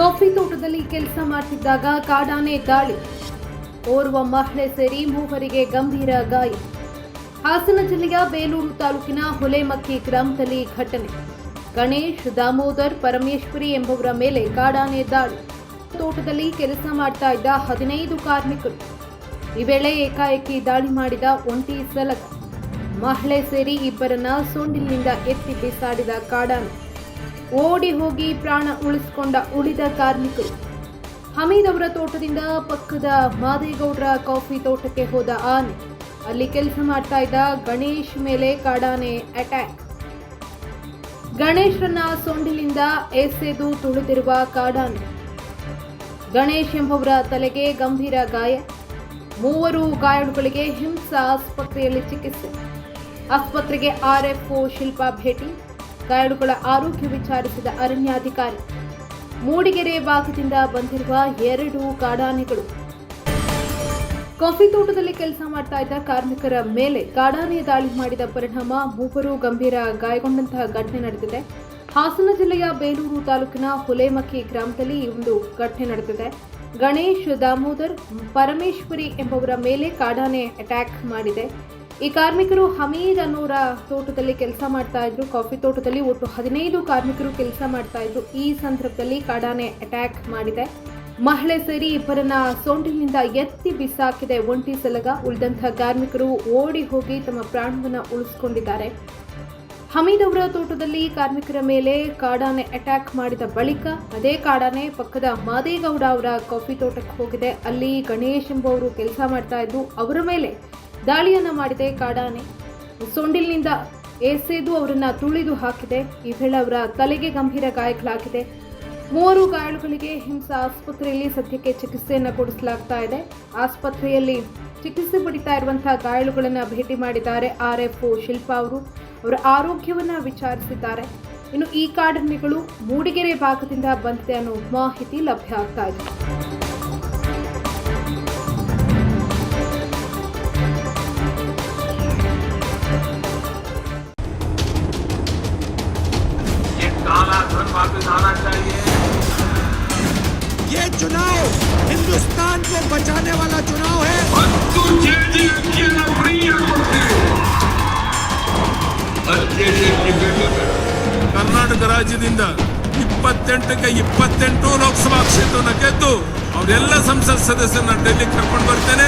Coffee ತೋಟದಲ್ಲಿ ಕೆಲಸ ಮಾಡುತ್ತಿದ್ದಾಗ ಕಾಡಾನೆ ದಾಳಿ. ಓರ್ವ ಮಹಿಳೆ ಸೇರಿ ಮೂವರಿಗೆ ಗಂಭೀರ ಗಾಯ. ಹಾಸನ ಜಿಲ್ಲೆಯ ಬೇಲೂರು ತಾಲೂಕಿನ ಹೊಲೆಮಕ್ಕಿ ಗ್ರಾಮದಲ್ಲಿ ಘಟನೆ. ಗಣೇಶ್, ದಾಮೋದರ್, ಪರಮೇಶ್ವರಿ ಎಂಬುವರ ಮೇಲೆ ಕಾಡಾನೆ ದಾಳಿ. ತೋಟದಲ್ಲಿ ಕೆಲಸ ಮಾಡ್ತಾ ಇದ್ದ ಹದಿನೈದು ಕಾರ್ಮಿಕರು. ಈ ವೇಳೆ ಏಕಾಏಕಿ ದಾಳಿ ಮಾಡಿದ ಒಂಟಿ ಸಲಗ. ಮಹಿಳೆ ಸೇರಿ ಇಬ್ಬರನ್ನ ಸೊಂಡಿಲಿನಿಂದ ಎತ್ತಿ ಬಿಸಾಡಿದ ಕಾಡಾನೆ. ಓಡಿ ಹೋಗಿ ಪ್ರಾಣ ಉಳಿಸಿಕೊಂಡ ಉಳಿದ ಕಾರ್ಮಿಕರು. ಹಮೀದ್ ಅವರ ತೋಟದಿಂದ ಪಕ್ಕದ ಮಾದೇಗೌಡರ ಕಾಫಿ ತೋಟಕ್ಕೆ ಹೋದ ಆನೆ. ಅಲ್ಲಿ ಕೆಲಸ ಮಾಡ್ತಾ ಇದ್ದ ಗಣೇಶ್ ಮೇಲೆ ಕಾಡಾನೆ ಅಟ್ಯಾಕ್. ಗಣೇಶರನ್ನ ಸೊಂಡಿಲಿಂದ ಎಸೆದು ತುಳಿದಿರುವ ಕಾಡಾನೆ. ಗಣೇಶ್ ಎಂಬವರ ತಲೆಗೆ ಗಂಭೀರ ಗಾಯ. ಮೂವರು ಗಾಯಾಳುಗಳಿಗೆ ಹಿಂಸಾ ಆಸ್ಪತ್ರೆಯಲ್ಲಿ ಚಿಕಿತ್ಸೆ. ಆಸ್ಪತ್ರೆಗೆ ಆರ್ಎಫ್ಒ ಶಿಲ್ಪಾ ಭೇಟಿ. ಗಾಯಾಳುಗಳ ಆರೋಗ್ಯ ವಿಚಾರಿಸಿದ ಅರಣ್ಯಾಧಿಕಾರಿ. ಮೂಡಿಗೆರೆ ಭಾಗದಿಂದ ಬಂದಿರುವ ಎರಡು ಕಾಡಾನೆಗಳು. ಕಾಫಿ ತೋಟದಲ್ಲಿ ಕೆಲಸ ಮಾಡ್ತಾ ಇದ್ದ ಕಾರ್ಮಿಕರ ಮೇಲೆ ಕಾಡಾನೆ ದಾಳಿ ಮಾಡಿದ ಪರಿಣಾಮ ಮೂವರು ಗಂಭೀರ ಗಾಯಗೊಂಡಂತಹ ಘಟನೆ ನಡೆದಿದೆ. ಹಾಸನ ಜಿಲ್ಲೆಯ ಬೇಲೂರು ತಾಲೂಕಿನ ಹುಲೇಮಕ್ಕಿ ಗ್ರಾಮದಲ್ಲಿ ಈ ಒಂದು ಘಟನೆ ನಡೆದಿದೆ. ಗಣೇಶ್ ದಾಮೋದರ್, ಪರಮೇಶ್ವರಿ ಎಂಬುವರ ಮೇಲೆ ಕಾಡಾನೆ ಅಟ್ಯಾಕ್ ಮಾಡಿದೆ. ಈ ಕಾರ್ಮಿಕರು ಹಮೀದ್ ಅನ್ನೋರ ತೋಟದಲ್ಲಿ ಕೆಲಸ ಮಾಡ್ತಾ ಇದ್ರು, ಕಾಫಿ ತೋಟದಲ್ಲಿ ಒಟ್ಟು ಹದಿನೈದು ಕಾರ್ಮಿಕರು ಕೆಲಸ ಮಾಡ್ತಾ ಇದ್ರು. ಈ ಸಂದರ್ಭದಲ್ಲಿ ಕಾಡಾನೆ ಅಟ್ಯಾಕ್ ಮಾಡಿದೆ. ಮಹಿಳೆ ಸೇರಿ ಇಬ್ಬರನ್ನ ಸೊಂಡಿಲಿನಿಂದ ಎತ್ತಿ ಬಿಸಾಕಿದೆ. ಒಂಟಿ ಸಲಗ ಉಳಿದಂತಹ ಕಾರ್ಮಿಕರು ಓಡಿ ಹೋಗಿ ತಮ್ಮ ಪ್ರಾಣವನ್ನ ಉಳಿಸಿಕೊಂಡಿದ್ದಾರೆ. ಹಮೀದ್ ಅವರ ತೋಟದಲ್ಲಿ ಕಾರ್ಮಿಕರ ಮೇಲೆ ಕಾಡಾನೆ ಅಟ್ಯಾಕ್ ಮಾಡಿದ ಬಳಿಕ ಅದೇ ಕಾಡಾನೆ ಪಕ್ಕದ ಮಾದೇಗೌಡ ಅವರ ಕಾಫಿ ತೋಟಕ್ಕೆ ಹೋಗಿದೆ. ಅಲ್ಲಿ ಗಣೇಶ್ ಎಂಬುವರು ಕೆಲಸ ಮಾಡ್ತಾ ಇದ್ದು ಅವರ ಮೇಲೆ ದಾಳಿಯನ್ನ ಮಾಡಿದೆ ಕಾಡಾನೆ. ಸೊಂಡಿಲಿನಿಂದ ಎಸೆದು ಅವರನ್ನ ತುಳಿದು ಹಾಕಿದೆ. ಈ ವೇಳೆ ಅವರ ತಲೆಗೆ ಗಂಭೀರ ಗಾಯಗಳಾಗಿದೆ. ಮೂವರು ಗಾಯಾಳುಗಳಿಗೆ ಹಿಂಸಾ ಆಸ್ಪತ್ರೆಯಲ್ಲಿ ಸದ್ಯಕ್ಕೆ ಚಿಕಿತ್ಸೆಯನ್ನು ಕೊಡಿಸಲಾಗ್ತಾ ಇದೆ. ಆಸ್ಪತ್ರೆಯಲ್ಲಿ ಚಿಕಿತ್ಸೆ ಪಡಿತಾ ಇರುವಂತಹ ಗಾಯಾಳುಗಳನ್ನು ಭೇಟಿ ಮಾಡಿದ್ದಾರೆ ಆರ್ ಎಫ್ ಶಿಲ್ಪಾ ಅವರು. ಅವರ ಆರೋಗ್ಯವನ್ನು ವಿಚಾರಿಸಿದ್ದಾರೆ. ಇನ್ನು ಈ ಕಾಡಾನೆಗಳು ಮೂಡಿಗೆರೆ ಭಾಗದಿಂದ ಬಂದಿದೆ ಅನ್ನೋ ಮಾಹಿತಿ ಲಭ್ಯ ಆಗ್ತಾ ಇದೆ. ये चुनाव हिंदुस्तान को बचाने वाला चुनाव है ಹತ್ತು ಜೆಡಿಎಸ್ನ ಫ್ರೀ ಕೊಡ್ತೀವಿ ಹತ್ತು ಡಿಬೇಟ್ ಕರ್ನಾಟಕ ರಾಜ್ಯದಿಂದ ಇಪ್ಪತ್ತೆಂಟಕ್ಕೆ ಇಪ್ಪತ್ತೆಂಟು ಲೋಕಸಭಾ ಕ್ಷೇತ್ರನ ಗೆದ್ದು ಅವರೆಲ್ಲ ಸಂಸತ್ ಸದಸ್ಯರನ್ನ ಡೆಲ್ಲಿ ಕರ್ಕೊಂಡು ಬರ್ತೇನೆ